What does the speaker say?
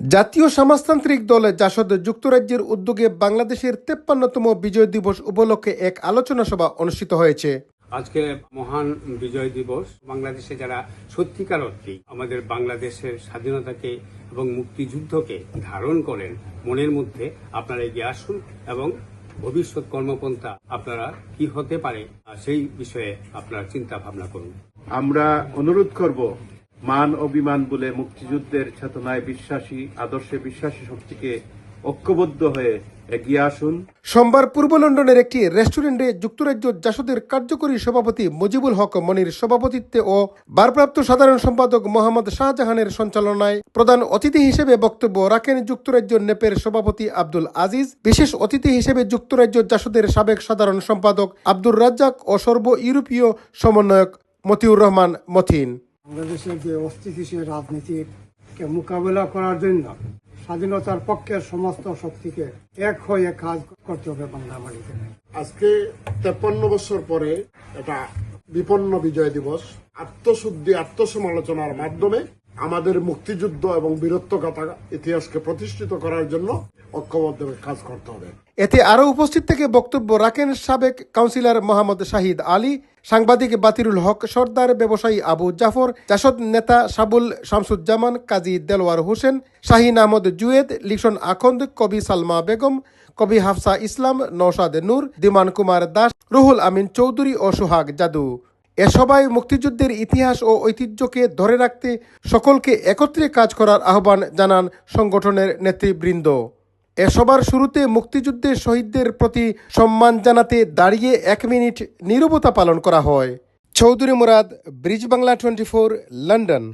জাতীয় সমাজতান্ত্রিক দল জাসদ যুক্তরাজ্যের উদ্যোগে বাংলাদেশের তেপ্পান্নতম বিজয় দিবস উপলক্ষে এক আলোচনা সভা অনুষ্ঠিত হয়েছে। আজকে মহান বিজয় দিবস। বাংলাদেশে যারা সত্যিকার অর্থে আমাদের বাংলাদেশের স্বাধীনতাকে এবং মুক্তিযুদ্ধকে ধারণ করেন, মনের মধ্যে আপনারা এগিয়ে আসুন এবং ভবিষ্যৎ কর্মপন্থা আপনারা কি হতে পারে সেই বিষয়ে আপনারা চিন্তা ভাবনা করুন। আমরা অনুরোধ করব, মান অভিমান বলে মুক্তিযুদ্ধের চেতনায় বিশ্বাসী, আদর্শে বিশ্বাসী শক্তিকে ঐক্যবদ্ধ হয়ে এগিয়ে আসুন। সোমবার পূর্ব লন্ডনের একটি রেস্টুরেন্টে যুক্তরাজ্য জাসদের কার্যকরী সভাপতি মুজিবুল হক মনির সভাপতিত্বে ও ভারপ্রাপ্ত সাধারণ সম্পাদক মোহাম্মদ শাহজাহানের সঞ্চালনায় প্রধান অতিথি হিসেবে বক্তব্য রাখেন যুক্তরাজ্য নেপের সভাপতি আব্দুল আজিজ। বিশেষ অতিথি হিসেবে যুক্তরাজ্য জাসদের সাবেক সাধারণ সম্পাদক আব্দুর রাজ্জাক ও সর্ব ইউরোপীয় সমন্বয়ক মতিউর রহমান মথিন। বাংলাদেশের যে অস্থিতিশীল রাজনীতিকে মোকাবেলা করার জন্য স্বাধীনতার পক্ষের সমস্ত শক্তিকে এক হয়ে কাজ করতে হবে বাংলা মাটিতে আজকে তেপ্পান্ন বছর পরে এটা বিপন্ন বিজয় দিবস। আত্মশুদ্ধি আত্মসমালোচনার মাধ্যমে আমাদের মুক্তিযুদ্ধ এবং বীরত্বগাথা ইতিহাসকে প্রতিষ্ঠিত করার জন্য ঐক্যবদ্ধভাবে কাজ করতে হবে। এতে আরও উপস্থিত থেকে বক্তব্য রাখেন সাবেক কাউন্সিলর মোহাম্মদ শাহিদ আলী। সাংবাদিক বাতিরুল হক, সর্দার ব্যবসায়ী আবু জাফর, জাসদ নেতা সাবুল শামসুজ্জামান, কাজী দেলোয়ার হোসেন, শাহিন আহমদ জুয়েদ লিখন আখন্দ, কবি সালমা বেগম, কবি হাফসা ইসলাম নৌসাদ নূর, দিমান কুমার দাস, রুহুল আমিন চৌধুরী ও সোহাগ জাদু। এ সবাই মুক্তিযুদ্ধের ইতিহাস ও ঐতিহ্যকে ধরে রাখতে সকলকে একত্রে কাজ করার আহ্বান জানান সংগঠনের নেতৃবৃন্দ। এ সবার শুরুতে মুক্তিযুদ্ধের শহীদদের প্রতি সম্মান জানাতে দাঁড়িয়ে এক মিনিট নিরবতা পালন করা হয়। Chowdhury Murad, bridge Bangla twenty four, London.